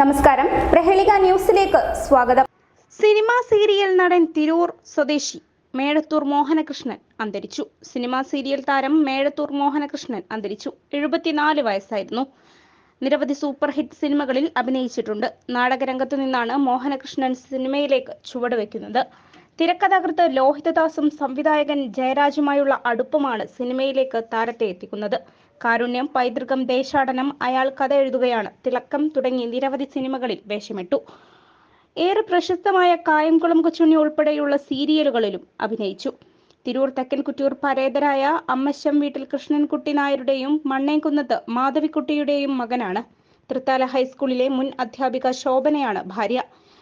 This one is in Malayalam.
നമസ്കാരം. പ്രഹേളിക ന്യൂസിലേക്ക് സ്വാഗതം. സിനിമാ സീരിയൽ നടൻ തിരൂർ സ്വദേശി മേഴത്തൂർ മോഹനകൃഷ്ണൻ അന്തരിച്ചു. സിനിമാ സീരിയൽ താരം മേഴത്തൂർ മോഹനകൃഷ്ണൻ അന്തരിച്ചു. എഴുപത്തിനാല് വയസ്സായിരുന്നു. നിരവധി സൂപ്പർ ഹിറ്റ് സിനിമകളിൽ അഭിനയിച്ചിട്ടുണ്ട്. നാടകരംഗത്തു നിന്നാണ് മോഹനകൃഷ്ണൻ സിനിമയിലേക്ക് ചുവടുവെക്കുന്നത്. തിരക്കഥാകൃത്ത് ലോഹിതദാസും സംവിധായകൻ ജയരാജുമായുള്ള അടുപ്പമാണ് സിനിമയിലേക്ക് താരത്തെ എത്തിക്കുന്നത്. കാരുണ്യം പൈതൃകം ദേശാടനം അയാൾ കഥ എഴുതുകയാണ്. തിളക്കം തുടങ്ങി നിരവധി സിനിമകളിൽ വേഷമിട്ടു. ഏറെ പ്രശസ്തമായ കായംകുളം കൊച്ചുണ്ണി ഉൾപ്പെടെയുള്ള സീരിയലുകളിലും അഭിനയിച്ചു. തിരൂർ തെക്കൻകുറ്റിയൂർ പരേതരായ അമ്മശം വീട്ടിൽ കൃഷ്ണൻകുട്ടി നായരുടെയും മണ്ണേംകുന്നത്ത് മാധവിക്കുട്ടിയുടെയും മകനാണ്. തൃത്താല ഹൈസ്കൂളിലെ മുൻ അധ്യാപിക ശോഭനയാണ് ഭാര്യ.